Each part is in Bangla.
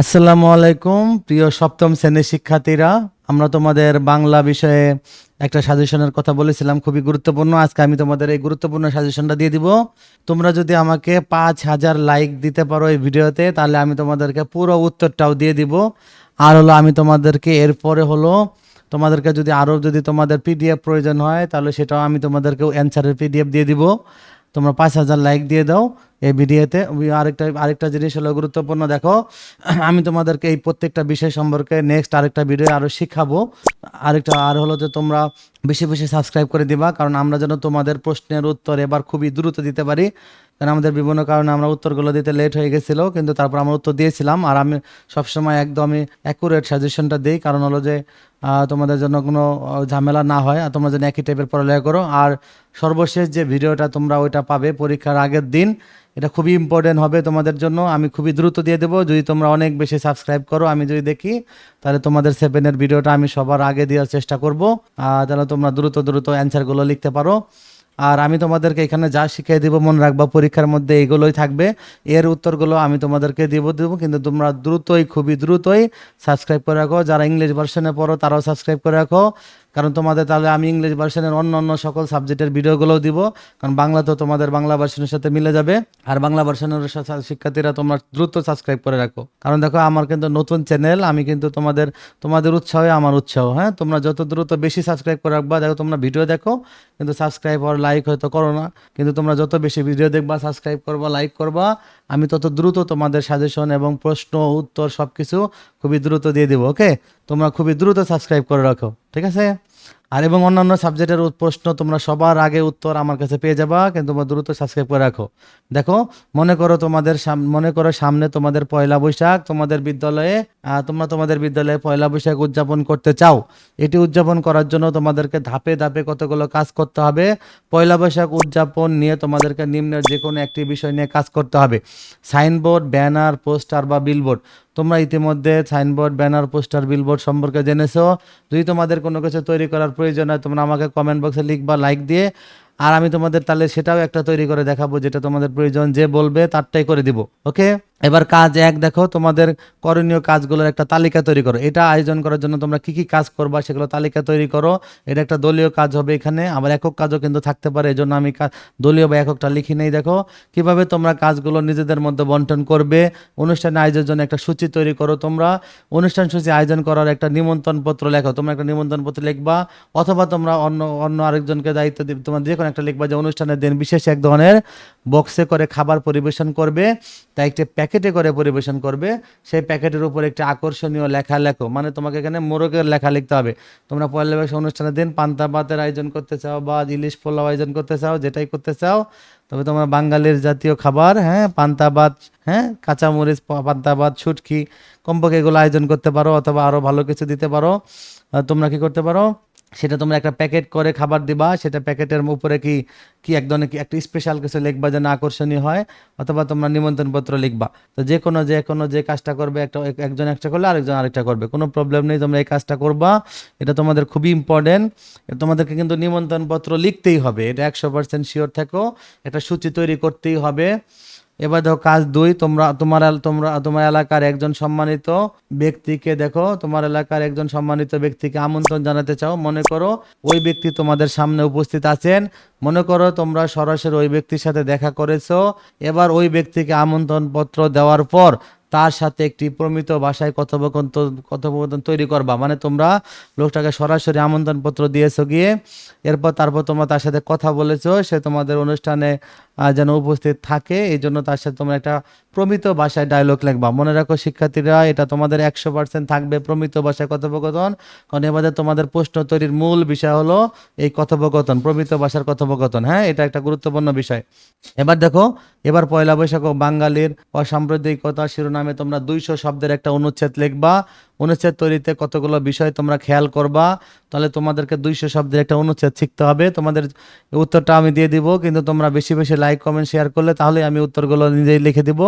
আসসালামু আলাইকুম, প্রিয় সপ্তম শ্রেণির শিক্ষার্থীরা। আমরা তোমাদের বাংলা বিষয়ে একটা সাজেশনের কথা বলেছিলাম, খুবই গুরুত্বপূর্ণ। আজকে আমি তোমাদের এই গুরুত্বপূর্ণ সাজেশনটা দিয়ে দিব। তোমরা যদি আমাকে পাঁচ হাজার লাইক দিতে পারো এই ভিডিওতে, তাহলে আমি তোমাদেরকে পুরো উত্তরটাও দিয়ে দিব। আর হলো আমি তোমাদেরকে এরপরে হলো, তোমাদেরকে যদি আরও যদি তোমাদের পিডিএফ প্রয়োজন হয়, তাহলে সেটাও আমি তোমাদেরকে অ্যান্সারের পিডিএফ দিয়ে দিব। তোমরা পাঁচ হাজার লাইক দিয়ে দাও। এই ভিডিওতে। আরেকটা আরেকটা জিনিস হলো গুরুত্বপূর্ণ, দেখো, আমি তোমাদেরকে এই প্রত্যেকটা বিষয় সম্পর্কে নেক্সট আরেকটা ভিডিও আরও শিখাবো। আরেকটা আর হলো যে তোমরা বেশি বেশি সাবস্ক্রাইব করে দিবা, কারণ আমরা যেন তোমাদের প্রশ্নের উত্তর এবার খুবই দ্রুত দিতে পারি। কারণ আমাদের বিভিন্ন কারণে আমরা উত্তরগুলো দিতে লেট হয়ে গেছিল, কিন্তু তারপর আমরা উত্তর দিয়েছিলাম। আর আমি সবসময় একদমই অ্যাকুরেট সাজেশনটা দিই, কারণ হলো যে তোমাদের জন্য কোনো ঝামেলা না হয়, আর তোমরা যেন একই টাইপের পড়ালেখা করো। আর সর্বশেষ যে ভিডিওটা তোমরা ওইটা পাবে পরীক্ষার আগের দিন, এটা খুবই ইম্পর্টেন্ট হবে তোমাদের জন্য। আমি খুবই দ্রুত দিয়ে দেবো, যদি তোমরা অনেক বেশি সাবস্ক্রাইব করো, আমি যদি দেখি, তাহলে তোমাদের সেভেনের ভিডিওটা আমি সবার আগে দেওয়ার চেষ্টা করব। তাহলে তোমরা দ্রুত দ্রুত অ্যান্সারগুলো লিখতে পারো। আর আমি তোমাদেরকে এখানে যা শিখিয়ে দিব মনে রাখবা, পরীক্ষার মধ্যে এগুলোই থাকবে। এর উত্তরগুলো আমি তোমাদেরকে দিব দেব, কিন্তু তোমরা দ্রুতই, খুবই দ্রুতই সাবস্ক্রাইব করে রাখো। যারা ইংলিশ ভার্সনে পড়ো, তারাও সাবস্ক্রাইব করে রাখো। কারণ তোমাদের তাহলে আমি ইংলিশ ভার্সনের অন্য অন্য সকল সাবজেক্টের ভিডিওগুলোও দিব। কারণ বাংলা তো তোমাদের বাংলা ভার্সনের সাথে মিলে যাবে। আর বাংলা ভার্সনের শিক্ষার্থীরা তোমরা দ্রুত সাবস্ক্রাইব করে রাখো। কারণ দেখো, আমার কিন্তু নতুন চ্যানেল আমি কিন্তু তোমাদের তোমাদের উৎসাহে আমার উৎসাহ হ্যাঁ? তোমরা যত দ্রুত বেশি সাবস্ক্রাইব করে রাখবা, দেখো, তোমরা ভিডিও দেখো, কিন্তু সাবস্ক্রাইব আর লাইক হয়তো করো না। কিন্তু তোমরা যত বেশি ভিডিও দেখবা সাবস্ক্রাইব করবা লাইক করবা আমি তত দ্রুত তোমাদের সাজেশন এবং প্রশ্ন, উত্তর সব কিছু খুবই দ্রুত দিয়ে দেবো ওকে তোমরা খুবই দ্রুত সাবস্ক্রাইব করে রাখো, ঠিক আছে? আর এবং অন্যান্য সাবজেক্টের প্রশ্ন তোমরা সবার আগে উত্তর আমার কাছে পেয়ে যাবা, কিন্তু তোমরা দ্রুত সাবস্ক্রাইব করে রাখো। দেখো, মনে করো তোমাদের মনে করো সামনে তোমাদের পয়লা বৈশাখ, তোমাদের বিদ্যালয়ে তোমরা তোমাদের বিদ্যালয়ে পয়লা বৈশাখ উদযাপন করতে চাও। এটি উদযাপন করার জন্য তোমাদেরকে ধাপে ধাপে কতগুলো কাজ করতে হবে। পয়লা বৈশাখ উদযাপন নিয়ে তোমাদেরকে নিম্নের যে কোনো একটি বিষয় নিয়ে কাজ করতে হবে। সাইনবোর্ড, ব্যানার, পোস্টার বা বিলবোর্ড। তোমরা ইতিমধ্যে সাইনবোর্ড, ব্যানার, পোস্টার, বিলবোর্ড সম্পর্কে জেনেছো। যদি তোমাদের কোনো কিছু তৈরি করার প্রয়োজন হয়, তোমরা আমাকে কমেন্ট বক্সে লিখবা লাইক দিয়ে, আর আমি তোমাদের তাহলে সেটাও একটা তৈরি করে দেখাবো, যেটা তোমাদের প্রয়োজন যে বলবে, তারটাই করে দিব ওকে এবার কাজ এক দেখো, তোমাদের করণীয় কাজগুলোর একটা তালিকা তৈরি করো। এটা আয়োজন করার জন্য তোমরা কি কি কাজ করবা সেগুলো তালিকা তৈরি করো। এটা একটা দলীয় কাজ হবে এখানে, আবার একক কাজও কিন্তু থাকতে পারে এই জন্য আমি দলীয় বা এককটা লিখি নেই, দেখো। কীভাবে তোমরা কাজগুলো নিজেদের মধ্যে বন্টন করবে, অনুষ্ঠান আয়োজনের জন্য একটা সূচি তৈরি করো তোমরা। অনুষ্ঠান সূচি আয়োজন করার একটা নিমন্ত্রণ পত্র লেখো, তোমরা একটা নিমন্ত্রণ পত্র লিখবা, অথবা তোমরা অন্য অন্য আরেকজনকে দায়িত্ব দিবে, তোমার যে কোনো একটা লিখবা যে অনুষ্ঠানের দিন বিশেষ এক ধরনের বক্সে করে খাবার পরিবেশন করবে। তাই একটি প্যাকেটে করে পরিবেশন করবে। সেই প্যাকেটের উপর একটি আকর্ষণীয় লেখা লেখো। মানে তোমাকে এখানে মোরগের লেখা লিখতে হবে। তোমরা পয়লা বৈশাখ অনুষ্ঠানের দিন পান্তা ভাতের আয়োজন করতে চাও বা ইলিশ পোলাও আয়োজন করতে চাও, যেটাই করতে চাও, তবে তোমরা বাঙালির জাতীয় খাবার হ্যাঁ পান্তা ভাত হ্যাঁ কাঁচামরিচ পান্তা ভাত ছুটকি কমপক্ষে এগুলো আয়োজন করতে পারো অথবা আরও ভালো কিছু দিতে পারো। তোমরা কি করতে পারো? সেটা তোমরা একটা প্যাকেট করে খাবার দিবা, সেটা প্যাকেটের উপরে কি কি এক ধরনের কি একটা স্পেশাল কিছু লিখবা যেন আকর্ষণীয় হয়, অথবা তোমরা নিমন্ত্রণ পত্র লিখবা। তো যে কোনো যে কোনো, যে কাজটা করবে, একটা একজন একটা করলে আরেকজন আরেকটা করবে, কোনো প্রবলেম নেই, তোমরা এই কাজটা করবা। এটা তোমাদের খুবই ইম্পর্টেন্ট তোমাদেরকে কিন্তু নিমন্ত্রণ পত্র লিখতেই হবে, এটা একশো পার্সেন্ট শিওর থাকো একটা সূচি তৈরি করতেই হবে। এবার দেখো কাজ দুই, তোমরা, তোমার তোমরা, তোমার এলাকার একজন সম্মানিত ব্যক্তিকে দেখো, তোমার এলাকার একজন সম্মানিত ব্যক্তিকে আমন্ত্রণ জানাতে চাও। মনে করো ওই ব্যক্তি তোমাদের সামনে উপস্থিত আছেন। মনে করো তোমরা সরাসরি ওই ব্যক্তির সাথে দেখা করেছ। এবার ওই ব্যক্তিকে আমন্ত্রণ পত্র দেওয়ার পর তার সাথে একটি প্রমিত ভাষায় কথোপকথন কথোপকথন তৈরি করবা। মানে তোমরা লোকটাকে সরাসরি আমন্ত্রণ পত্র দিয়েছ গিয়ে, এরপর তারপর তোমরা তার সাথে কথা বলেছ, সে তোমাদের অনুষ্ঠানে যেন উপস্থিত থাকে, এই জন্য তার সাথে তোমরা একটা প্রমিত ভাষায় ডায়লগ লিখবা। মনে রাখো শিক্ষার্থীরা, এটা তোমাদের একশো পার্সেন্ট থাকবে প্রমিত ভাষায় কথোপকথন, কারণ এবারে তোমাদের প্রশ্ন তৈরির মূল বিষয় হলো এই কথোপকথন, প্রমিত ভাষার কথোপকথন। হ্যাঁ এটা একটা গুরুত্বপূর্ণ বিষয়। এবার দেখো, এবার পয়লা বৈশাখ বাঙালির অসাম্প্রদায়িকতা শিরোনামে তোমরা দুইশো শব্দের একটা অনুচ্ছেদ লিখবা। অনুচ্ছেদ তৈরিতে কতগুলো বিষয় তোমরা খেয়াল করবা। তাহলে তোমাদেরকে দুইশো শব্দের একটা অনুচ্ছেদ শিখতে হবে। তোমাদের উত্তরটা আমি দিয়ে দিব, কিন্তু তোমরা বেশি বেশি লাইক, কমেন্ট, শেয়ার করলে তাহলে আমি উত্তরগুলো নিজেই লিখে দিব।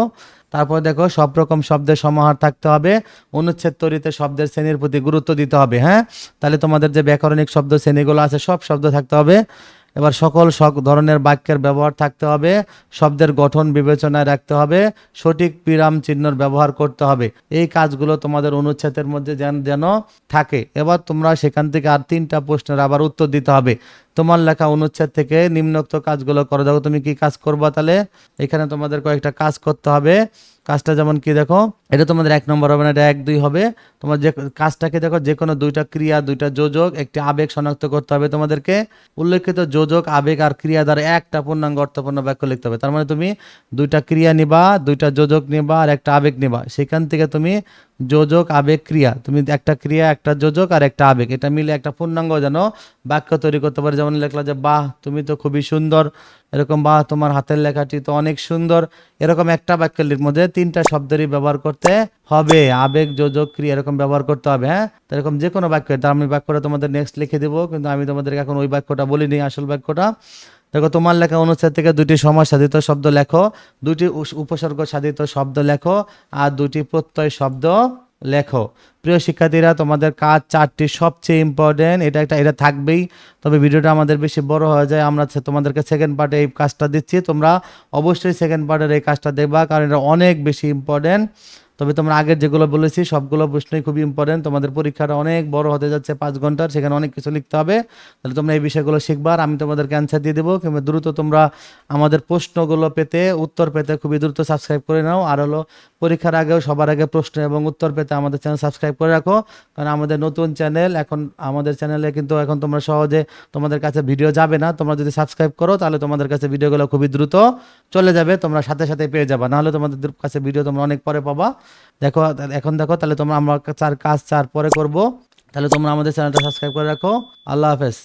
তারপর দেখো, সব রকম শব্দের সমাহার থাকতে হবে। অনুচ্ছেদ তৈরিতে শব্দের শ্রেণির প্রতি গুরুত্ব দিতে হবে হ্যাঁ? তাহলে তোমাদের যে ব্যাকরণিক শব্দ শ্রেণীগুলো আছে, সব শব্দ থাকতে হবে। এবার সকল সক ধরনের বাক্যের ব্যবহার থাকতে হবে। শব্দের গঠন বিবেচনায় রাখতে হবে। সঠিক বিরাম চিহ্নর ব্যবহার করতে হবে। এই কাজগুলো তোমাদের অনুচ্ছেদের মধ্যে যেন যেন থাকে। এবার তোমরা সেখান থেকে আর তিনটা প্রশ্নের আবার উত্তর দিতে হবে। তোমার লেখা অনুচ্ছেদ থেকে নিম্নোক্ত কাজগুলো করো। দেখো, তুমি কি কাজ করবা তাহলে? এখানে তোমাদের কয়েকটা কাজ করতে হবে। কাজটা যেমন কি দেখো, এটা তোমাদের এক নম্বর হবে না, এটা এক দুই হবে। তোমার যে কাজটাকে দেখো যে কোনো দুইটা ক্রিয়া, দুইটা যোজক, একটি আবেগ শনাক্ত করতে হবে তোমাদেরকে। উল্লেখিত যোজক, আবেগ আর ক্রিয়া দ্বারা একটা পূর্ণাঙ্গ অর্থপূর্ণ বাক্য লিখতে হবে। তার মানে তুমি দুইটা ক্রিয়া নিবা, দুইটা যোজক নিবা আর একটা আবেগ নিবা। সেখান থেকে তুমি যোজক, আবেগ, ক্রিয়া। তুমি একটা ক্রিয়া, একটা যোজক আর একটা আবেগ। এটা মিলে একটা পূর্ণাঙ্গ যেন বাক্য তৈরি করতে পারে। যেমন লেখলা যে, বাহ, তুমি তো খুবই সুন্দর। এরকম, বাহ, তোমার হাতের লেখাটি তো অনেক সুন্দর। এরকম একটা বাক্যের মধ্যে তিনটা শব্দেরই ব্যবহার করতে হবে। আবেগ যোজক ক্রিয়া এরকম ব্যবহার করতে হবে হ্যাঁ? এরকম যে কোনো বাক্য, তার আমি বাক্যটা তোমাদের নেক্সট লিখে দেবো, কিন্তু আমি তোমাদেরকে এখন ওই বাক্যটা বলিনি, আসল বাক্যটা। দেখো, তোমার লেখা অনুচ্ছেদ থেকে দুটি সমাজ সাধিত শব্দ লেখো, দুটি উপসর্গ সাধিত শব্দ লেখো, আর দুটি প্রত্যয় শব্দ লেখো। প্রিয় শিক্ষার্থীরা, তোমাদের কাজ চারটি সবচেয়ে ইম্পর্টেন্ট এটা একটা, এটা থাকবেই। তবে ভিডিওটা আমাদের বেশি বড় হয়ে যায়, আমরা তোমাদেরকে সেকেন্ড পার্টে এই কাজটা দিচ্ছি। তোমরা অবশ্যই সেকেন্ড পার্টের এই কাজটা দেখবা, কারণ এটা অনেক বেশি ইম্পর্টেন্ট তবে তোমরা আগের যেগুলো বলেছি, সবগুলো প্রশ্নই খুবই ইম্পর্টেন্ট তোমাদের পরীক্ষাটা অনেক বড় হতে যাচ্ছে পাঁচ ঘণ্টার, সেখানে অনেক কিছু লিখতে হবে। তাহলে তোমরা এই বিষয়গুলো শিখবার আমি তোমাদেরকে অ্যান্সার দিয়ে দেবো। কিংবা দ্রুত তোমরা আমাদের প্রশ্নগুলো পেতে, উত্তর পেতে খুবই দ্রুত সাবস্ক্রাইব করে নাও। আর হলো পরীক্ষার আগেও সবার আগে প্রশ্ন এবং উত্তর পেতে আমাদের চ্যানেল সাবস্ক্রাইব করে রাখো। কারণ আমাদের নতুন চ্যানেল এখন আমাদের চ্যানেলে কিন্তু এখন তোমরা সহজে তোমাদের কাছে ভিডিও যাবে না। তোমরা যদি সাবস্ক্রাইব করো, তাহলে তোমাদের কাছে ভিডিওগুলো খুবই দ্রুত চলে যাবে। তোমরা সাথে সাথে পেয়ে যাবে। নাহলে তোমাদের কাছে ভিডিও তোমরা অনেক পরে পাবা। দেখো, এখন দেখো, তাহলে তোমরা আমরা চার কাজ, চার পরে করব। তাহলে তোমরা আমাদের চ্যানেলটা সাবস্ক্রাইব করে রাখো। আল্লাহ হাফেজ।